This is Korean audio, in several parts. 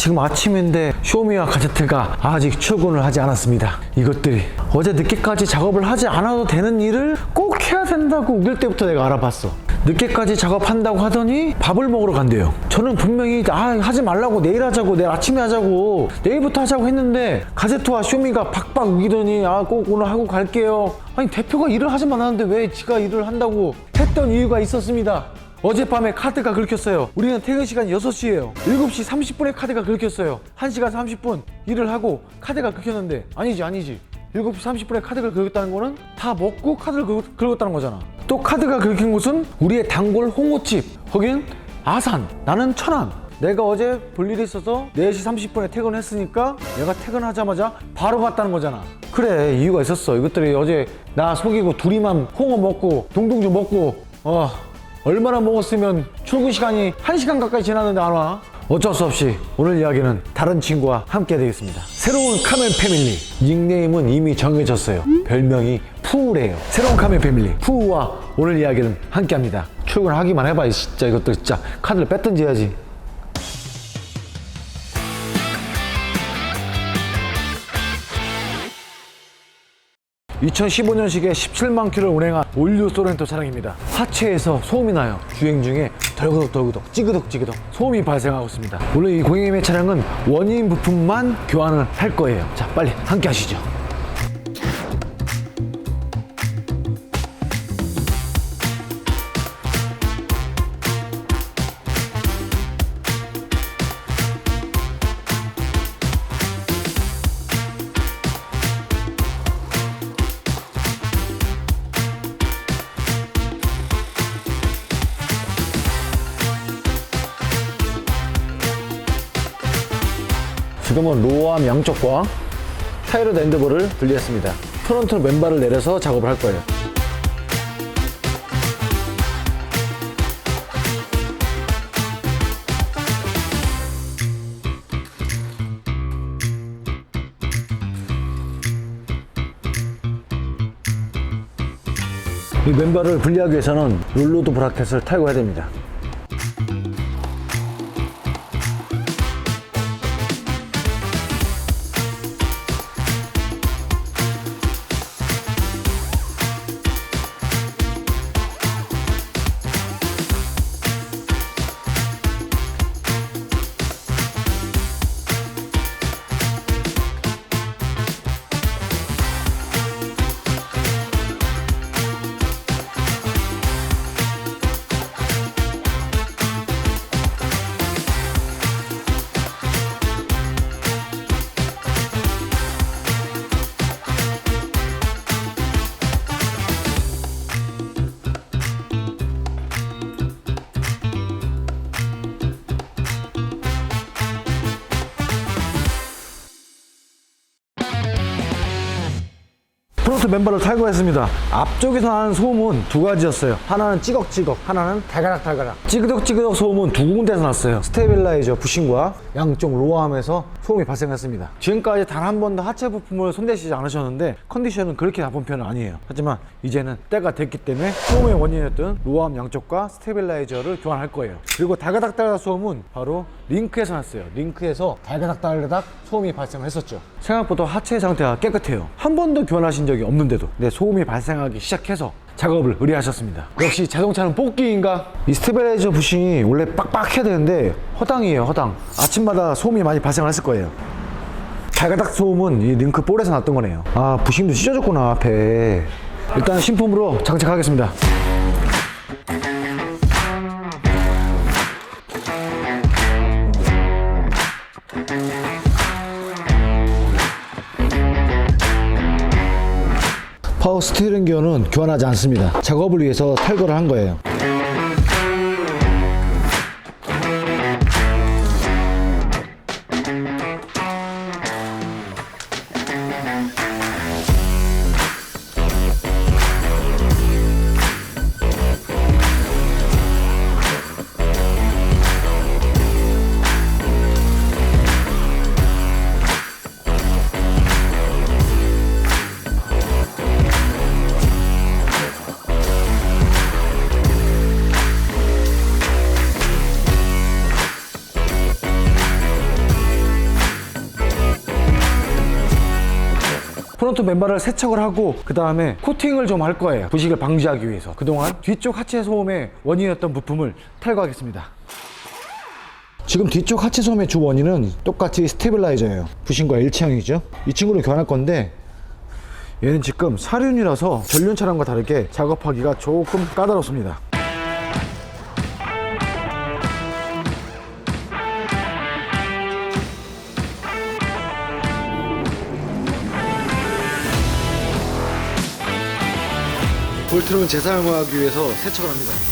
지금 아침인데 쇼미와 가제트가 아직 출근을 하지 않았습니다. 이것들이 어제 늦게까지 작업을 하지 않아도 되는 일을 꼭 해야 된다고 우길 때부터 내가 알아봤어. 늦게까지 작업한다고 하더니 밥을 먹으러 간대요. 저는 분명히 아 하지 말라고 내일 하자고 내일 아침에 하자고 내일부터 하자고 했는데 가제트와 쇼미가 박박 우기더니 아 꼭 오늘 하고 갈게요. 아니 대표가 일을 하지만 하는데 왜 지가 일을 한다고 했던 이유가 있었습니다. 어젯밤에 카드가 긁혔어요. 우리는 퇴근 시간이 6시예요. 7시 30분에 카드가 긁혔어요. 1시간 30분 일을 하고 카드가 긁혔는데 아니지 아니지. 7시 30분에 카드가 긁었다는 거는 다 먹고 카드를 긁- 긁었다는 거잖아. 또 카드가 긁힌 곳은 우리의 단골 홍어집. 거긴 아산. 나는 천안. 내가 어제 볼 일이 있어서 4시 30분에 퇴근했으니까 내가 퇴근하자마자 바로 갔다는 거잖아. 그래 이유가 있었어. 이것들이 어제 나 속이고 둘이만 홍어 먹고 동동주 먹고 어 얼마나 먹었으면 출근 시간이 1시간 가까이 지났는데 안 와? 어쩔 수 없이 오늘 이야기는 다른 친구와 함께 되겠습니다. 새로운 카멘 패밀리. 닉네임은 이미 정해졌어요. 별명이 푸우래요. 새로운 카멘 패밀리. 푸우와 오늘 이야기는 함께 합니다. 출근하기만 해봐, 이 진짜 이것도 진짜 카드를 뺐든지 해야지. 2015년식에 17만 킬를 운행한 올류 소렌토 차량입니다. 하체에서 소음이 나요. 주행 중에 덜그덕 덜그덕 찌그덕 찌그덕 소음이 발생하고 있습니다. 원래 이 공행의 차량은 원인 부품만 교환을 할 거예요. 자 빨리 함께 하시죠. 지금은 로어암 양쪽과 타이로드 엔드볼을 분리했습니다. 프론트 맨발을 내려서 작업을 할 거예요. 이 맨발을 분리하기 위해서는 롤로드 브라켓을 탈거해야 됩니다. 프론트 멤버를 탈거했습니다. 앞쪽에서 나는 소음은 두 가지였어요. 하나는 찌걱찌걱, 하나는 달가락달가락. 찌그덕찌그덕 소음은 두 군데서 났어요. 스테빌라이저 부싱과 양쪽 로어함에서 소음이 발생했습니다. 지금까지 단 한 번도 하체 부품을 손대시지 않으셨는데 컨디션은 그렇게 나쁜 편은 아니에요. 하지만 이제는 때가 됐기 때문에 소음의 원인이었던 로어함 양쪽과 스테빌라이저를 교환할 거예요. 그리고 달가닥달가락 소음은 바로 링크에서 났어요. 링크에서 달가닥달가닥 소음이 발생했었죠. 생각보다 하체 상태가 깨끗해요. 한 번도 교환하신 적이 없는데도 네, 소음이 발생하기 시작해서 작업을 의뢰하셨습니다. 역시 자동차는 뽑기인가? 이 스테빌라이저 부싱이 원래 빡빡해야 되는데 허당이에요, 허당. 아침마다 소음이 많이 발생했을 거예요. 달가닥 소음은 이 링크 볼에서 났던 거네요. 아, 부싱도 찢어졌구나, 앞에. 일단 신품으로 장착하겠습니다. 파워 스티어링 기어는 교환하지 않습니다. 작업을 위해서 탈거를 한 거예요. 프론트 멤버를 세척을 하고 그 다음에 코팅을 좀 할 거예요. 부식을 방지하기 위해서. 그동안 뒤쪽 하체 소음의 원인이었던 부품을 탈거하겠습니다. 지금 뒤쪽 하체 소음의 주 원인은 똑같이 스테빌라이저예요. 부신과 일체형이죠. 이 친구를 교환할 건데 얘는 지금 사륜이라서 전륜 차량과 다르게 작업하기가 조금 까다롭습니다 볼트는 재사용하기 위해서 세척을 합니다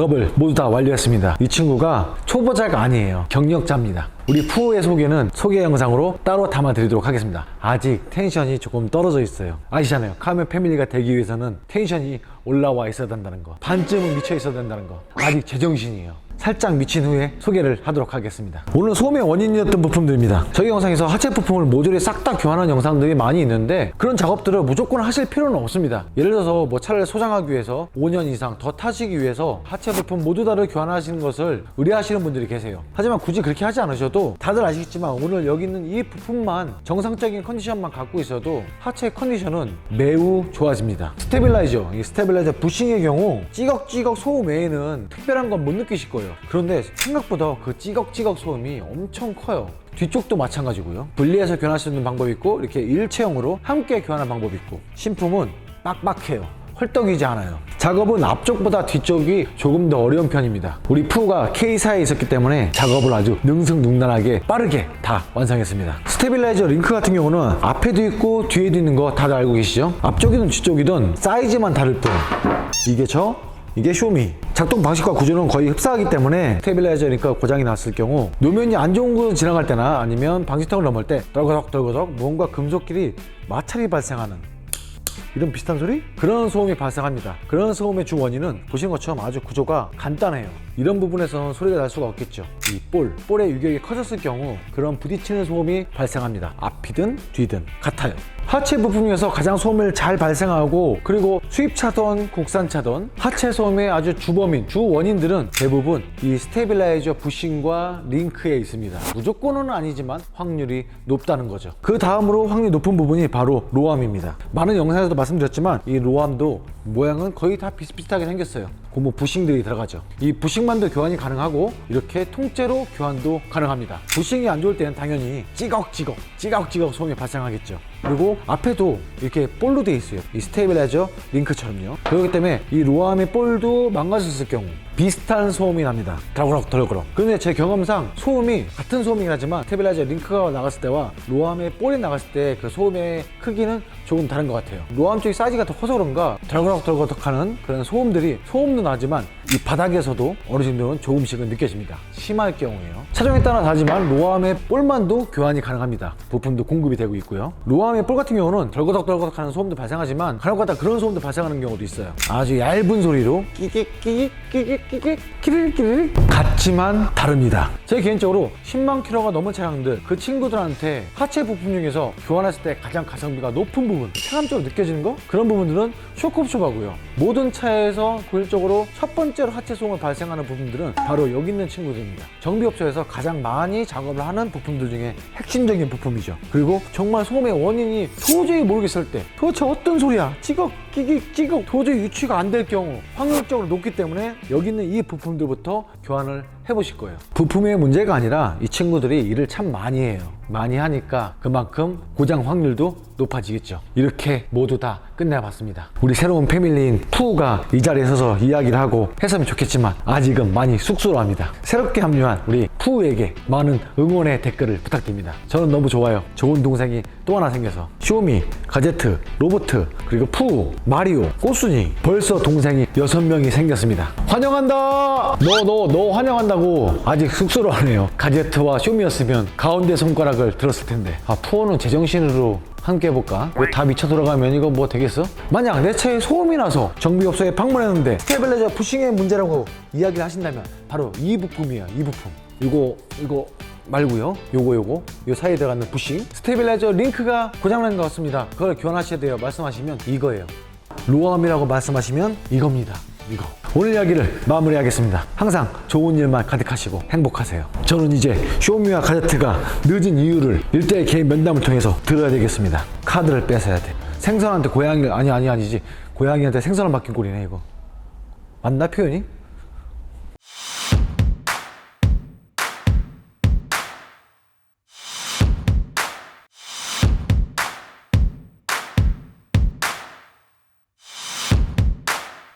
작업을 모두 다 완료했습니다. 이 친구가 초보자가 아니에요. 경력자입니다. 우리 푸우의 소개는 소개 영상으로 따로 담아 드리도록 하겠습니다. 아직 텐션이 조금 떨어져 있어요. 아시잖아요. 카멘 패밀리가 되기 위해서는 텐션이 올라와 있어야 된다는 거. 반쯤은 미쳐 있어야 된다는 거. 아직 제정신이에요. 살짝 미친 후에 소개를 하도록 하겠습니다. 오늘 소음의 원인이었던 부품들입니다. 저희 영상에서 하체 부품을 모조리 싹 다 교환한 영상들이 많이 있는데 그런 작업들을 무조건 하실 필요는 없습니다. 예를 들어서 뭐 차를 소장하기 위해서 5년 이상 더 타시기 위해서 하체 부품 모두 다를 교환하시는 것을 의뢰하시는 분들이 계세요. 하지만 굳이 그렇게 하지 않으셔도 다들 아시겠지만 오늘 여기 있는 이 부품만 정상적인 컨디션만 갖고 있어도 하체 컨디션은 매우 좋아집니다. 스테빌라이저, 이 스테빌라이저 부싱의 경우 찌걱찌걱 소음 외에는 특별한 건 못 느끼실 거예요. 그런데 생각보다 그 찌걱찌걱 소음이 엄청 커요. 뒤쪽도 마찬가지고요. 분리해서 교환할 수 있는 방법이 있고 이렇게 일체형으로 함께 교환하는 방법이 있고 신품은 빡빡해요. 헐떡이지 않아요. 작업은 앞쪽보다 뒤쪽이 조금 더 어려운 편입니다. 우리 푸가 K사에 있었기 때문에 작업을 아주 능승능란하게 빠르게 다 완성했습니다. 스테빌라이저 링크 같은 경우는 앞에도 있고 뒤에도 있는 거 다들 알고 계시죠? 앞쪽이든 뒤쪽이든 사이즈만 다를 뿐. 이게 저, 이게 쇼미. 작동 방식과 구조는 거의 흡사하기 때문에 스테빌라이저 링크가 고장이 났을 경우 노면이 안 좋은 곳 지나갈 때나 아니면 방지턱을 넘을 때 덜거덕 덜거덕 무언가 금속끼리 마찰이 발생하는 이런 비슷한 소리? 그런 소음이 발생합니다. 그런 소음의 주 원인은 보시는 것처럼 아주 구조가 간단해요. 이런 부분에서는 소리가 날 수가 없겠죠. 이 볼, 볼의 유격이 커졌을 경우 그런 부딪히는 소음이 발생합니다. 앞이든 뒤든 같아요. 하체 부품에서 가장 소음을 잘 발생하고 그리고 수입차든 국산차든 하체 소음의 아주 주범인 주 원인들은 대부분 이 스테빌라이저 부싱과 링크에 있습니다. 무조건은 아니지만 확률이 높다는 거죠. 그 다음으로 확률이 높은 부분이 바로 로암입니다. 많은 영상에서도 말씀드렸지만 이 로암도 모양은 거의 다 비슷비슷하게 생겼어요. 고무 부싱들이 들어가죠. 이 부싱만 도 교환이 가능하고 이렇게 통째로 교환도 가능합니다. 부싱이 안 좋을 때는 당연히 찌걱찌걱 찌걱찌걱 소음이 발생하겠죠. 그리고 앞에도 이렇게 볼로 되어 있어요. 이 스테이블라이저 링크처럼요. 그렇기 때문에 이 로암의 볼도 망가졌을 경우 비슷한 소음이 납니다. 덜그럭 덜그럭. 그런데 제 경험상 소음이 같은 소음이긴 하지만 스테빌라이저 링크가 나갔을 때와 로암의 볼이 나갔을 때 그 소음의 크기는 조금 다른 것 같아요. 로암 쪽이 사이즈가 더 커서 그런가 덜그럭 덜그럭 하는 그런 소음들이 소음도 나지만 이 바닥에서도 어느 정도는 조금씩은 느껴집니다. 심할 경우에요. 차종에 따라 다르지만 로암의 볼만도 교환이 가능합니다. 부품도 공급이 되고 있고요. 로 암의 볼 같은 경우는 덜거덕덜거덕 하는 소음도 발생하지만 간혹가다 그런 소음도 발생하는 경우도 있어요. 아주 얇은 소리로 끼깃 끼깃 끼깃 끼깃 끼릭 끼릭 같지만 다릅니다. 제 개인적으로 10만 킬로가 넘은 차량들 그 친구들한테 하체 부품 중에서 교환했을 때 가장 가성비가 높은 부분 체감적으로 느껴지는 거 그런 부분들은 쇼크옵쇼바고요. 모든 차에서 고질적으로 첫 번째 실제로 하체 소음을 발생하는 부품들은 바로 여기 있는 친구들입니다. 정비업소에서 가장 많이 작업을 하는 부품들 중에 핵심적인 부품이죠. 그리고 정말 소음의 원인이 도저히 모르겠을 때 도대체 어떤 소리야? 찌걱, 끼기, 찌걱 도저히 유추가 안 될 경우 확률적으로 높기 때문에 여기 있는 이 부품들부터 교환을 해보실 거예요. 부품의 문제가 아니라 이 친구들이 일을 참 많이 해요. 많이 하니까 그만큼 고장 확률도 높아지겠죠. 이렇게 모두 다 끝내봤습니다. 우리 새로운 패밀리인 푸가 이 자리에 서서 이야기를 하고 했으면 좋겠지만 아직은 많이 쑥스러워합니다. 새롭게 합류한 우리 푸에게 많은 응원의 댓글을 부탁드립니다. 저는 너무 좋아요. 좋은 동생이 또 하나 생겨서 쇼미, 가제트, 로보트, 그리고 푸, 마리오, 꼬순이 벌써 동생이 여섯 명이 생겼습니다. 환영한다! 너, 너, 너 환영한다고 아직 쑥스러워 하네요. 가제트와 쇼미였으면 가운데 손가락을 들었을 텐데. 아, 푸어는 제정신으로 함께 해볼까? 왜 다 미쳐 돌아가면 이거 뭐 되겠어? 만약 내 차에 소음이 나서 정비업소에 방문했는데 스테빌라이저 부싱의 문제라고 이야기를 하신다면 바로 이 부품이에요 이 부품 이거 이거 말고요 요거 요거 요 사이에 들어가는 부싱 스테빌라이저 링크가 고장난 것 같습니다 그걸 교환하셔야 돼요 말씀하시면 이거예요 로암이라고 말씀하시면 이겁니다. 이거. 오늘 이야기를 마무리하겠습니다. 항상 좋은 일만 가득하시고 행복하세요. 저는 이제 쇼미와 가제트가 늦은 이유를 일대 개인 면담을 통해서 들어야 되겠습니다. 카드를 뺏어야 돼. 생선한테 고양이를 아니 아니 아니지. 고양이한테 생선을 맡긴 꼴이네 이거. 맞나 표현이?